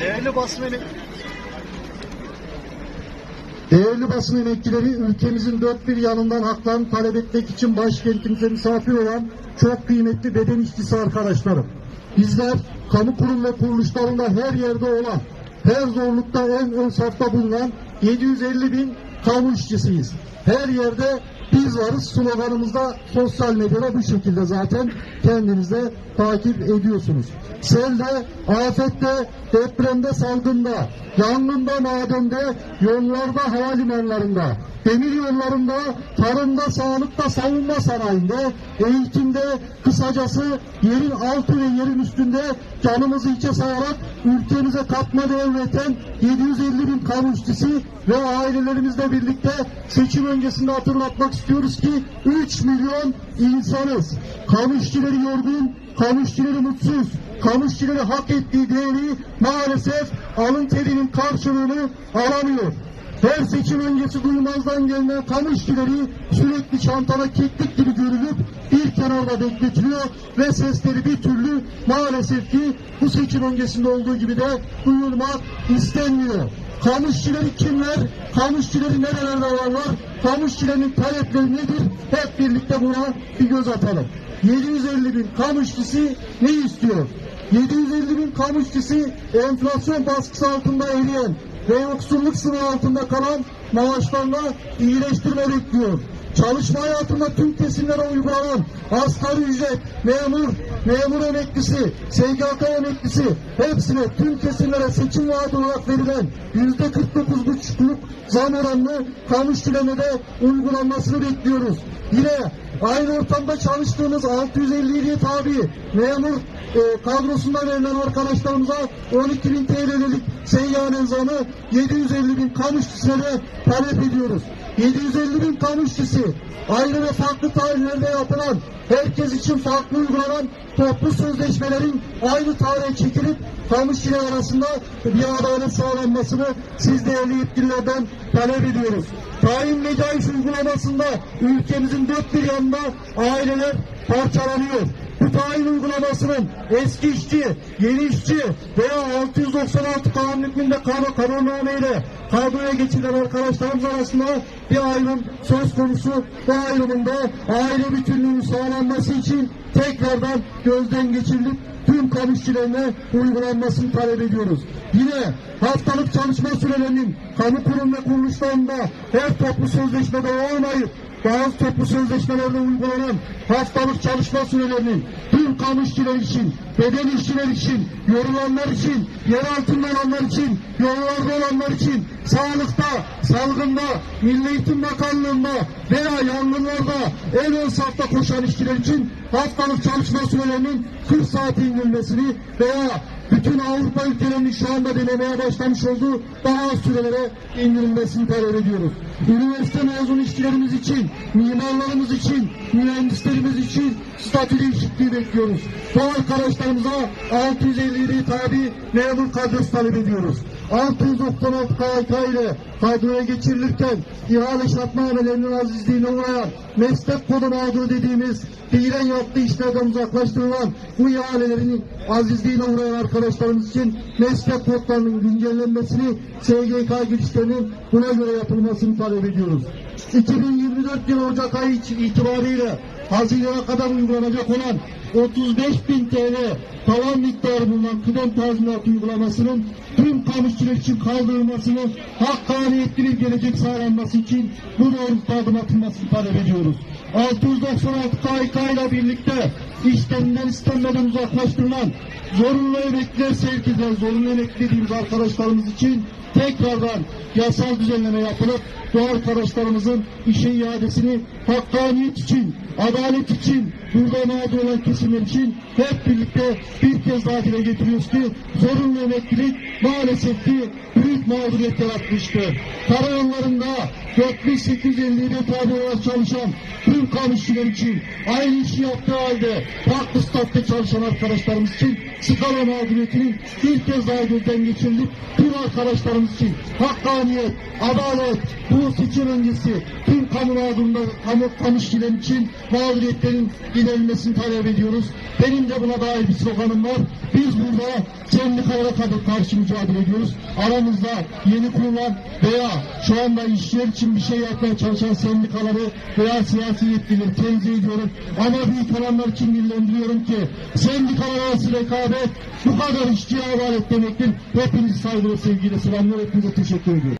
Değerli basın emek- Değerli basın emekçileri ülkemizin dört bir yanından haklarını talep etmek için başkentimize misafir olan çok kıymetli beden işçisi arkadaşlarım. Bizler kamu kurum ve kuruluşlarında her yerde olan, her zorlukta en ön safta bulunan 750 bin kamu işçisiyiz. Her yerde biz varız sloganımızda sosyal medyada bu şekilde zaten kendiniz de takip ediyorsunuz. Selde, afette, depremde, salgında, yangında, madende, yollarda, havalimanlarında, demir yollarında, tarımda, sağlıkta, savunma sanayinde, eğitimde, kısacası yerin altı ve yerin üstünde canımızı içe sayarak ülkemize katma değer üreten 750 bin kamu işçisi ve ailelerimizle birlikte seçim öncesinde hatırlatmak istiyoruz ki 3 milyon insanız. Kamu yorgun, kamu mutsuz, kamu hak ettiği değeri maalesef alın terinin karşılığını alamıyor. Her seçim öncesi duymazdan gelinen kamu sürekli çantada keklik gibi görülüp bir kenarda bekletiliyor ve sesleri bir türlü maalesef ki bu seçim öncesinde olduğu gibi de duyulmak istenmiyor. Kamu işçileri kimler? Kamu işçileri nerelerde varlar? Kamu talepleri nedir? Hep birlikte buna bir göz atalım. 750 bin kamu işçisi ne istiyor? 750 bin kamu işçisi enflasyon baskısı altında eriyen ve yoksulluk sınırı altında kalan maaşlarla iyileştirme bekliyor. Çalışma hayatında tüm kesimlere uygulanan asgari ücret, memur, memur emeklisi, SGK emeklisi hepsine tüm kesimlere seçim vaadi olarak verilen yüzde 49,5'luk zam oranını kamu işçilerine de uygulanmasını bekliyoruz. Yine aynı ortamda çalıştığımız 657 tabi memur e, kadrosundan verilen arkadaşlarımıza 12 bin TL'lik seyyanen zamı 750 bin kamu işçisine de talep ediyoruz. 750 bin kamu işçisi ayrı ve farklı tarihlerde yapılan herkes için farklı uygulanan toplu sözleşmelerin aynı tarihe çekilip kamu işçiler arasında bir adalet sağlanmasını siz değerli yetkililerden talep ediyoruz. Tayin mecais uygulamasında ülkemizin dört bir yanında aileler parçalanıyor. Tayin uygulamasının eski işçi, yeni işçi veya 696 kanun hükmünde kanun kanunnameyle kadroya geçilen arkadaşlarımız arasında bir ayrım söz konusu. Bu ayrımında aile bütünlüğünün sağlanması için tekrardan gözden geçirilip tüm kamu işçilerine uygulanmasını talep ediyoruz. Yine haftalık çalışma sürelerinin kamu kurum ve kuruluşlarında her toplu sözleşmede olmayıp bazı toplu sözleşmelerde uygulanan haftalık çalışma sürelerinin tüm kamu işçileri için, beden işçiler için, yorulanlar için, yer altında olanlar için, yollarda olanlar için, sağlıkta, salgında, Milli Eğitim Bakanlığı'nda veya yangınlarda en ön safta koşan işçiler için haftalık çalışma sürelerinin 40 saate indirilmesini veya bütün Avrupa ülkelerinin şu anda denemeye başlamış olduğu daha az sürelere indirilmesini talep ediyoruz. Üniversite mezun işçilerimiz için, mimarlarımız için, mühendislerimiz için statü değişikliği bekliyoruz. Bu arkadaşlarımıza 657 tabi memur kadrosu talep ediyoruz. 696 KHK ile kadroya geçirilirken ihale şartnamelerinin azizliğine uğrayan meslek kodu mağduru dediğimiz fiilen yaptığı işlerden uzaklaştırılan bu ihalelerin azizliğine uğrayan arkadaşlarımız için meslek kodlarının güncellenmesini SGK girişlerinin buna göre yapılmasını talep ediyoruz. 2024 yılı Ocak ayı itibariyle Haziran'a kadar uygulanacak olan 35 bin TL tavan miktarı bulunan kıdem tazminat uygulamasının tüm kamusçiler için kaldırılmasını hakkaniyetli gelecek sağlanması için bu doğrultuda adım atılmasını talep ediyoruz. 696 KHK ile birlikte işlerinden istenmeden uzaklaştırılan zorunlu emekliler sevk zorunlu emekli dediğimiz arkadaşlarımız için tekrardan yasal düzenleme yapılıp bu arkadaşlarımızın işe iadesini hakkaniyet için, adalet için, burada mağdur olan kesimler için hep birlikte bir kez daha dile getiriyoruz ki zorunlu emeklilik maalesef ki mağduriyet yaratmıştır. Karayollarında 4857 tabi olarak çalışan tüm kamusçiler için aynı işi yaptığı halde farklı statüde çalışan arkadaşlarımız için skala mağduriyetinin bir kez daha gözden geçirilip tüm arkadaşlarımız için hakkaniyet adalet, bu seçim öncesi tüm kamu mağdurunda, kamu, kamu işçiler için mağduriyetlerin giderilmesini talep ediyoruz. Benim de buna dair bir sloganım var. Biz burada sendikalara kadar karşı mücadele ediyoruz. Aramızda yeni kurulan veya şu anda işçiler için bir şey yapmaya çalışan sendikaları veya siyasi yetkilileri tenzih ediyorum. Ama büyük olanlar için dillendiriyorum ki sendikalar arası rekabet bu kadar işçiye havalet demektir. Hepinizi saygı ve sevgiyle selamlar. Hepinize teşekkür ediyorum.